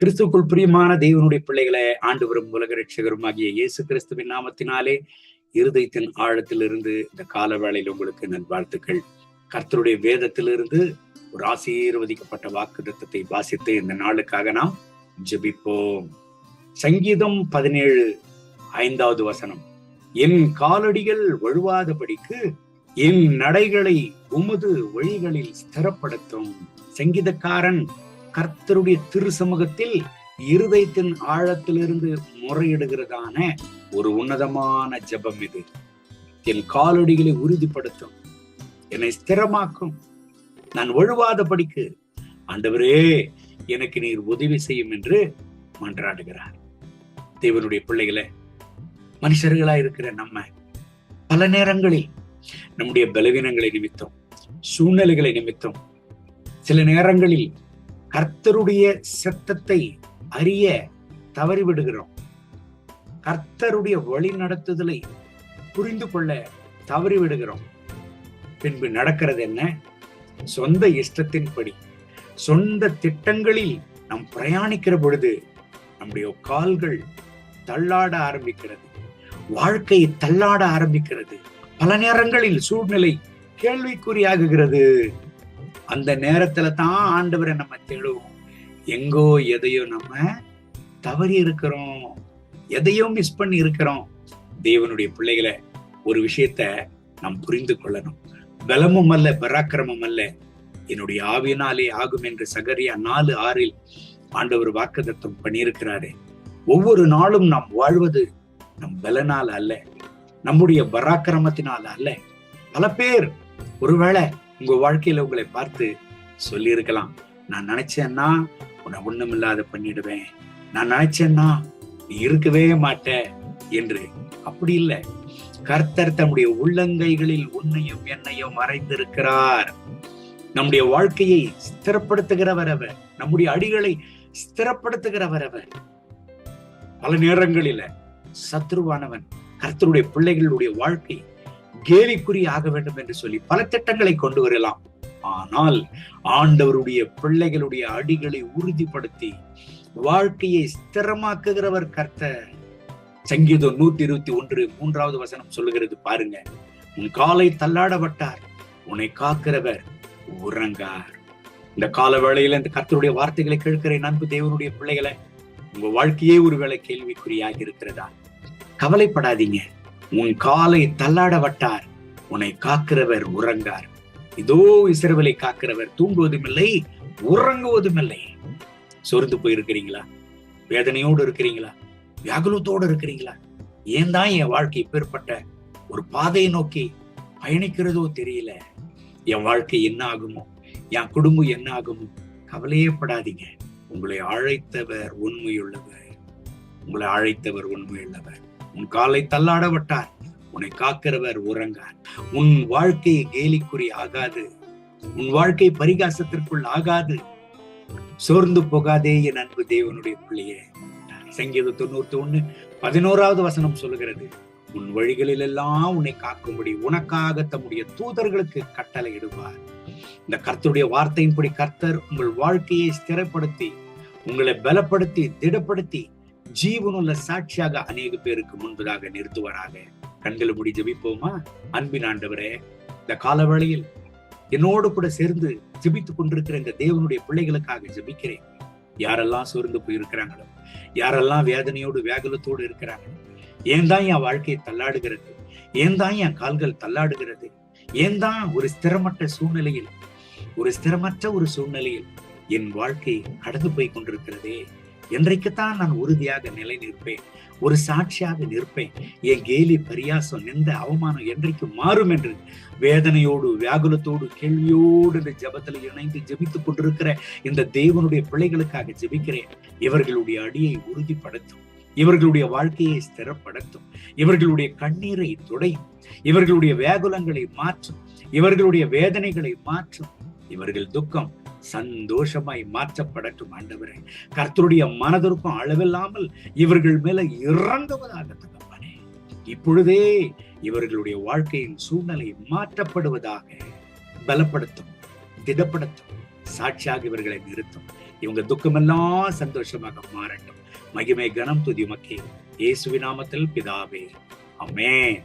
கிறிஸ்துக்குள் பிரியமான தெய்வனுடைய பிள்ளைகளை ஆண்டு வரும் உலக ரட்சகரும் ஆகிய இயேசு கிறிஸ்துவின் நாமத்தினாலே இருதயத்தின் ஆழத்திலிருந்து இந்த கால வேளையில் உங்களுக்கு நல்வாழ்த்துக்கள். கர்த்தருடைய வேதத்திலிருந்து ஒரு ஆசீர்வதிக்கப்பட்ட வாக்கு தத்தத்தை வாசித்து இந்த நாளுக்காக நாம் ஜபிப்போம். சங்கீதம் பதினேழு ஐந்தாவது வசனம். என் காலடிகள் வழுவாதபடிக்கு என் நடைகளை உமது வழிகளில் ஸ்திரப்படுத்தும். சங்கீதக்காரன் கர்த்தருடைய திரு சமூகத்தில் இருதயத்தின் ஆழத்திலிருந்து முறையிடுகிறதான ஒரு உன்னதமான ஜெபம் இது. என் காலடிகளை உறுதிப்படுத்தும். என்னை ஸ்திரமாக்கும். நான் ஒழுவாத படிக்கு ஆண்டவரே எனக்கு நீர் உதவி செய்யும் என்று மன்றாடுகிறார். தேவனுடைய பிள்ளைகளை மனுஷர்களா இருக்கிற நம்ம பல நேரங்களில் நம்முடைய பலவீனங்களை நிமித்தம் சூழ்நிலைகளை நிமித்தம் சில நேரங்களில் கர்த்தருடைய சத்தத்தை அறிய தவறிவிடுகிறோம். கர்த்தருடைய வழி நடத்துதலை புரிந்து கொள்ள தவறிவிடுகிறோம். பின்பு நடக்கிறது என்ன? சொந்த இஷ்டத்தின்படி சொந்த திட்டங்களில் நாம் பிரயாணிக்கிற பொழுது நம்முடைய கால்கள் தள்ளாட ஆரம்பிக்கிறது. வாழ்க்கை தள்ளாட ஆரம்பிக்கிறது. பல நேரங்களில் சூழ்நிலை கேள்விக்குறியாகுகிறது. அந்த நேரத்துல தான் ஆண்டவரை நம்ம தேடுவோம். எங்கோ எதையோ நம்ம தவறி இருக்கிறோம். எதையோ மிஸ் பண்ணி இருக்கிறோம். தேவனுடைய பிள்ளைகளை ஒரு விஷயத்த நாம் புரிந்து கொள்ளணும். பலமும் அல்ல பராக்கிரமம் அல்ல. என்னுடைய ஆவியினாலே ஆகும் என்று சகரியா நாலு ஆறில் ஆண்டவர் வாக்குதத்தம் பண்ணியிருக்கிறாரு. ஒவ்வொரு நாளும் நாம் வாழ்வது நம் பலனால் அல்ல. நம்முடைய பராக்கிரமத்தினால் அல்ல. பல பேர் ஒருவேளை உங்க வாழ்க்கையில உங்களை பார்த்து சொல்லியிருக்கலாம். நான் நினைச்சேன்னா உன்னை ஒண்ணுமில்லாத பண்ணிடுவேன். நான் நினைச்சேன்னா நீ இருக்கவே மாட்ட என்று. அப்படி இல்லை. கர்த்தர் தம்முடைய உள்ளங்கைகளில் உன்னையும் என்னையும் மறைந்திருக்கிறார். நம்முடைய வாழ்க்கையை ஸ்திரப்படுத்துகிறவர் அவர். நம்முடைய அடிகளை ஸ்திரப்படுத்துகிறவர் அவர். பல நேரங்களில சத்ருவானவன் கர்த்தருடைய பிள்ளைகளுடைய வாழ்க்கை கேலிக்குறி ஆக வேண்டும் என்று சொல்லி பல திட்டங்களை கொண்டு வரலாம். ஆனால் ஆண்டவருடைய பிள்ளைகளுடைய அடிகளை உறுதிப்படுத்தி வாழ்க்கையை ஸ்திரமாக்குகிறவர் கர்த்த சங்கீதம் நூத்தி இருபத்தி ஒன்று மூன்றாவது வசனம் சொல்லுகிறது பாருங்க. உன் காலை தள்ளாடப்பட்டார் உன்னை காக்கிறவர் உறங்கார். இந்த கால வேளையில இந்த கர்த்தருடைய வார்த்தைகளை கேட்கிற நண்பு தேவனுடைய பிள்ளைகளை உங்க வாழ்க்கையே ஒருவேளை கேள்விக்குறியாக இருக்கிறதா? கவலைப்படாதீங்க. உன் காலை தள்ளாடப்பட்டார் உன்னை காக்கிறவர் உறங்கார். இதோ இசைவலை காக்கிறவர் தூங்குவதும் இல்லை உறங்குவதும் இல்லை சொருந்து போயிருக்கிறீங்களா? வேதனையோடு இருக்கிறீங்களா? வியாகுலத்தோடு இருக்கிறீங்களா? ஏன் தான் என் வாழ்க்கை இப்பேற்பட்ட ஒரு பாதையை நோக்கி பயணிக்கிறதோ தெரியல. என் வாழ்க்கை என்ன ஆகுமோ? என் குடும்பம் என்ன ஆகுமோ? கவலையே படாதீங்க. உங்களை அழைத்தவர் உண்மையுள்ளவர். உங்களை அழைத்தவர் உண்மையுள்ளவர். உன் காலை தள்ளாட விட்டார். உன்னை காக்கிறவர் உறங்கார். உன் வாழ்க்கை கேலிக்குறி ஆகாது. உன் வாழ்க்கை பரிகாசத்திற்குள் ஆகாது. சோர்ந்து போகாதே என் அன்பு தேவனுடைய பிள்ளையே. சங்கீத தொண்ணூத்தி ஒண்ணு பதினோராவது வசனம் சொல்லுகிறது. உன் வழிகளில் எல்லாம் உன்னை காக்கும்படி உனக்காக தம்முடைய தூதர்களுக்கு கட்டளை இடுவார் இந்த கர்த்தருடைய வார்த்தையின்படி கர்த்தர் உங்கள் வாழ்க்கையை ஸ்திரப்படுத்தி உங்களை பலப்படுத்தி திடப்படுத்தி ஜீவனுள்ள சாட்சியாக அநேக பேருக்கு முன்பதாக நிறுத்துவாராக. கண்களை முடி ஜபிப்போமா? அன்பின் ஆண்டவரே இந்த காலவேளையில் என்னோடு கூட சேர்ந்து ஜபித்துக் கொண்டிருக்கிற இந்த தேவனுடைய பிள்ளைகளுக்காக ஜபிக்கிறேன். யாரெல்லாம் சோர்ந்து போயிருக்கிறாங்களோ யாரெல்லாம் வேதனையோடு வேகலத்தோடு இருக்கிறாங்களோ ஏன் தான் என் வாழ்க்கையை தள்ளாடுகிறது? ஏன் தான் என் கால்கள் தள்ளாடுகிறது? ஏன் தான் ஒரு ஸ்திரமற்ற சூழ்நிலையில் ஒரு ஸ்திரமற்ற ஒரு சூழ்நிலையில் என் வாழ்க்கை கடந்து போய் கொண்டிருக்கிறதே? என்றைக்குத்தான் நான் உறுதியாக நிலை நிற்பேன் ஒரு சாட்சியாக நிற்பேன் என் கேலி பரியாசம் நிந்த அவமானம் என்றைக்கு மாறும் என்று வேதனையோடு வியாகுலத்தோடு கேள்வியோடு இந்த ஜபத்தில் இணைந்து ஜபித்துக் கொண்டிருக்கிற இந்த தேவனுடைய பிள்ளைகளுக்காக ஜபிக்கிறேன். இவர்களுடைய அடியை உறுதிப்படுத்தும் இவர்களுடைய வாழ்க்கையை ஸ்திரப்படுத்தும் இவர்களுடைய கண்ணீரை துடையும் இவர்களுடைய வேகுலங்களை மாற்றும் இவர்களுடைய வேதனைகளை மாற்றும். இவர்கள் துக்கம் சந்தோஷமாய் மாற்றப்படட்டும் ஆண்டவரே. கர்த்தருடைய மனதிற்கும் அளவில்லாமல் இவர்கள் மேல இறங்குவதாக தகப்பனே. இப்பொழுதே இவர்களுடைய வாழ்க்கையின் சூழ்நிலை மாற்றப்படுவதாக பலப்படுத்தும் திடப்படுத்தும் சாட்சியாக இவர்களை நிறுத்தும். இவங்க துக்கமெல்லாம் சந்தோஷமாக மாறட்டும். மகிமை கனம் துதி மக்கே இயேசுவி நாமத்தில் பிதாவே. அமேன்